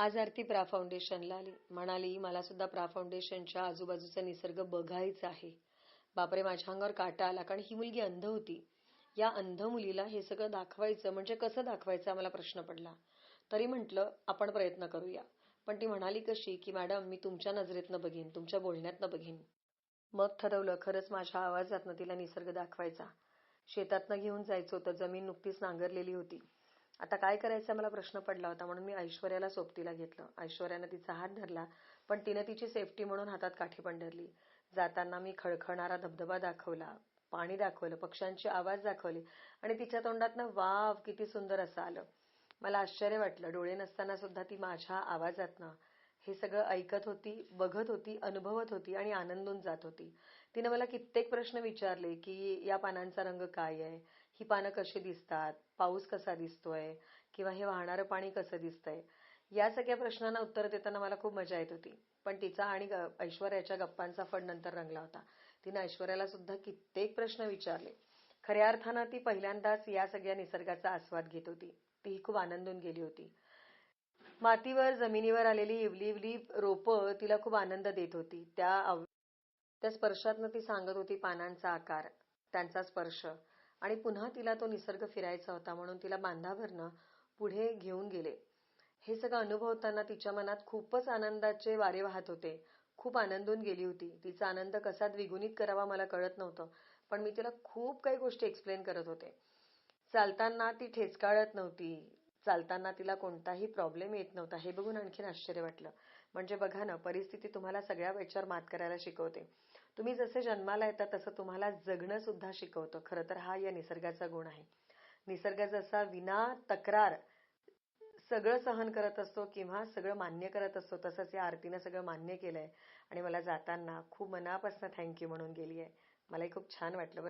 आज आरती प्रा फाउंडेशनला आली. म्हणाली मला सुद्धा प्रा फाउंडेशनच्या आजूबाजूचा निसर्ग बघायचा आहे. बापरे माझ्या अंगावर काटा आला कारण ही मुलगी अंध होती. या अंध मुलीला हे सगळं दाखवायचं म्हणजे कसं दाखवायचं मला प्रश्न पडला. तरी म्हटलं आपण प्रयत्न करूया. पण ती म्हणाली कशी की मॅडम मी तुमच्या नजरेतनं बघीन तुमच्या बोलण्यातनं बघीन. मग ठरवलं खरंच माझ्या आवाजातनं तिला निसर्ग दाखवायचा. शेतातनं घेऊन जायचं होतं जमीन नुकतीच नांगरलेली होती. आता काय करायचा? मला प्रश्न पडला होता म्हणून मी ऐश्वर्याला सोबतीला घेतलं. ऐश्वर्यानं तिचा हात धरला पण तिनं तिची सेफ्टी म्हणून हातात काठी पण धरली जाताना मी खळखळणारा धबधबा दाखवला पाणी दाखवलं पक्ष्यांचे आवाज दाखवले आणि तिच्या तोंडातनं वाव किती सुंदर असं आलं. मला आश्चर्य वाटलं. डोळे नसताना सुद्धा ती माझ्या आवाजातनं हे सगळं ऐकत होती बघत होती अनुभवत होती आणि आनंदून जात होती. तिने मला कित्येक प्रश्न विचारले की या पानांचा रंग काय आहे? ही पानं कशी दिसतात? पाऊस कसा दिसतोय? किंवा हे वाहणारं पाणी कसं दिसतंय? या सगळ्या प्रश्नांना उत्तर देताना मला खूप मजा येत होती. पण तिचा आणि ऐश्वर्याच्या गप्पांचा फड नंतर रंगला होता. तिने ऐश्वर्याला सुद्धा कित्येक प्रश्न विचारले. खऱ्या अर्थानं ती पहिल्यांदाच या सगळ्या निसर्गाचा आस्वाद घेत होती. ती खूप आनंदून गेली होती. मातीवर जमिनीवर आलेली इवली इवली रोपं तिला खूप आनंद देत होती. त्या त्या स्पर्शातनं ती सांगत होती पानांचा आकार त्यांचा स्पर्श. आणि पुन्हा तिला तो निसर्ग फिरायचा होता म्हणून तिला बांधाभरनं पुढे घेऊन गेले. हे सगळं अनुभवताना तिच्या मनात खूपच आनंदाचे वारे वाहत होते. खूप आनंदून गेली होती. तिचा आनंद कसा द्विगुणित करावा मला कळत नव्हतं पण मी तिला खूप काही गोष्टी एक्सप्लेन करत होते. चालताना ती ठेचकाळत नव्हती. चालताना तिला कोणताही प्रॉब्लेम येत नव्हता. हे बघून आणखीन आश्चर्य वाटलं. म्हणजे बघा ना परिस्थिती तुम्हाला सगळ्या वेळेवर मात करायला शिकवते. तुम्ही जसे जन्माला येता तसं तुम्हाला जगणं सुद्धा शिकवतं. खरं तर हा या निसर्गाचा गुण आहे. निसर्ग जसा विना तक्रार सगळं सहन करत असतो किंवा सगळं मान्य करत असतो तसंच या आरतीनं सगळं मान्य केलंय. आणि मला जाताना खूप मनापासून थँक्यू म्हणून गेली आहे मलाही खूप छान वाटलं